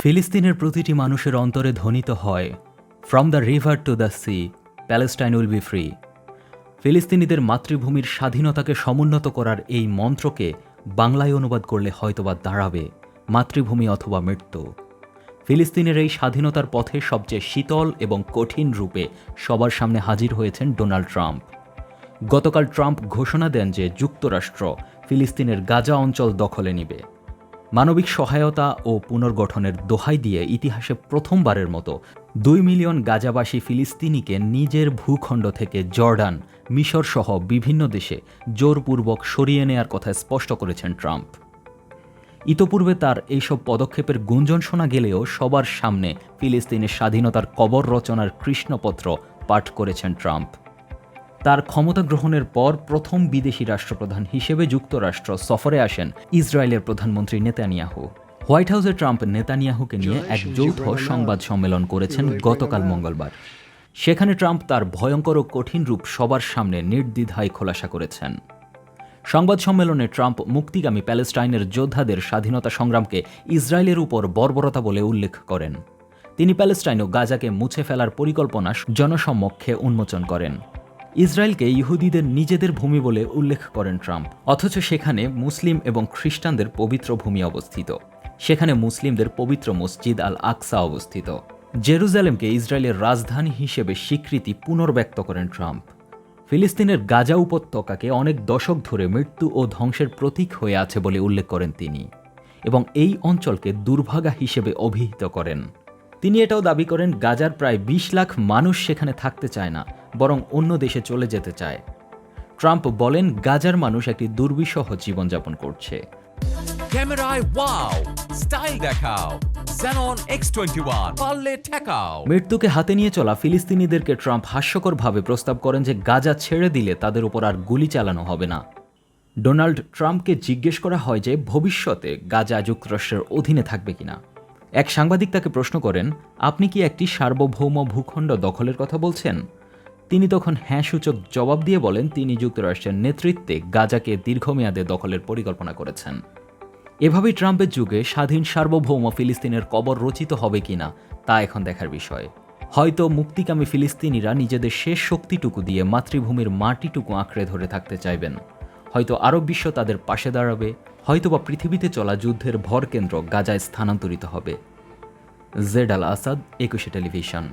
ফিলিস্তিনের প্রতিটি মানুষের অন্তরে ধ্বনিত হয় from the river to the sea Palestine will be free ফিলিস্তিনিদের মাতৃভূমির স্বাধীনতাকে সমুন্নত করার এই মন্ত্রকে বাংলায় অনুবাদ করলে হয়তোবা দাঁড়াবে, মাতৃভূমি অথবা মৃত্যু। ফিলিস্তিনের এই স্বাধীনতার পথে সবচেয়ে শীতল এবং কঠিন রূপে সবার সামনে হাজির হয়েছেন ডোনাল্ড ট্রাম্প। গতকাল ট্রাম্প ঘোষণা দেন যে যুক্তরাষ্ট্র ফিলিস্তিনের গাজা অঞ্চল দখলে নিবে। মানবিক সহায়তা ও পুনর্গঠনের দোহাই দিয়ে ইতিহাসে প্রথমবারের মতো দুই মিলিয়ন গাজাবাসী ফিলিস্তিনিকে নিজের ভূখণ্ড থেকে জর্ডান, মিশর সহ বিভিন্ন দেশে জোরপূর্বক সরিয়ে নেয়ার কথা স্পষ্ট করেছেন ট্রাম্প। ইতোপূর্বে তার এইসব পদক্ষেপের গুঞ্জন শোনা গেলেও সবার সামনে ফিলিস্তিনের স্বাধীনতার কবর রচনার কৃষ্ণপত্র পাঠ করেছেন ট্রাম্প। তার ক্ষমতা গ্রহণের পর প্রথম বিদেশি রাষ্ট্রপ্রধান হিসেবে যুক্তরাষ্ট্র সফরে আসেন ইসরায়েলের প্রধানমন্ত্রী নেতানিয়াহু। হোয়াইট হাউসে ট্রাম্প নেতানিয়াহুকে নিয়ে এক যৌথ সংবাদ সম্মেলন করেছেন গতকাল মঙ্গলবার। সেখানে ট্রাম্প তার ভয়ঙ্কর ও কঠিন রূপ সবার সামনে নির্দ্বিধায় খোলাসা করেছেন। সংবাদ সম্মেলনে ট্রাম্প মুক্তিগামী প্যালেস্টাইনের যোদ্ধাদের স্বাধীনতা সংগ্রামকে ইসরায়েলের উপর বর্বরতা বলে উল্লেখ করেন। তিনি প্যালেস্টাইন ও গাজাকে মুছে ফেলার পরিকল্পনা জনসমক্ষে উন্মোচন করেন। ইসরায়েলকে ইহুদিদের নিজেদের ভূমি বলে উল্লেখ করেন ট্রাম্প। অথচ সেখানে মুসলিম এবং খ্রিস্টানদের পবিত্র ভূমি অবস্থিত। সেখানে মুসলিমদের পবিত্র মসজিদ আল আকসা অবস্থিত। জেরুজালেমকে ইসরায়েলের রাজধানী হিসেবে স্বীকৃতি পুনর্ব্যক্ত করেন ট্রাম্প। ফিলিস্তিনের গাজা উপত্যকাকে অনেক দশক ধরে মৃত্যু ও ধ্বংসের প্রতীক হয়ে আছে বলে উল্লেখ করেন তিনি এবং এই অঞ্চলকে দুর্ভাগা হিসেবে অভিহিত করেন। তিনি এটাও দাবি করেন, গাজার প্রায় বিশ লাখ মানুষ সেখানে থাকতে চায় না। বরং অন্য দেশে চলে যেতে চায়। ট্রাম্প বলেন গাজার মানুষ একটি দুর্বিষহ জীবনযাপন করছে। ক্যামেরায় ওয়াও স্টাইল দেখাও Xenon X21 পারলে ঠেকাও। মৃত্যুকে হাতে নিয়ে চলা ফিলিস্তিনিদেরকে ট্রাম্প হাস্যকরভাবে প্রস্তাব করেন যে গাজা ছেড়ে দিলে তাদের উপর আর গুলি চালানো হবে না। ডোনাল্ড ট্রাম্পকে জিজ্ঞেস করা হয় যে ভবিষ্যতে গাজা যুক্তরাষ্ট্রের অধীনে থাকবে কিনা? এক সাংবাদিক তাকে প্রশ্ন করেন আপনি কি একটি সার্বভৌম ভূখণ্ড দখলের কথা বলছেন? তিনি তখন হ্যাঁ সূচক জবাব দিয়ে বলেন, তিনি যুক্তরাষ্ট্রের নেতৃত্বে গাজাকে দীর্ঘমেয়াদে দখলের পরিকল্পনা করেছেন। এভাবেই ট্রাম্পের যুগে স্বাধীন সার্বভৌম ফিলিস্তিনের কবর রচিত হবে কিনা, তা এখন দেখার বিষয়। হয়তো মুক্তিকামী ফিলিস্তিনিরা নিজেদের শেষ শক্তিটুকু দিয়ে মাতৃভূমির মাটিটুকু আঁকড়ে ধরে থাকতে চাইবেন। হয়তো আরব বিশ্ব তাদের পাশে দাঁড়াবে, হয়তোবা পৃথিবীতে চলা যুদ্ধের ভরকেন্দ্র গাজায় স্থানান্তরিত হবে। জেড আল আসাদ, একুশে টেলিভিশন।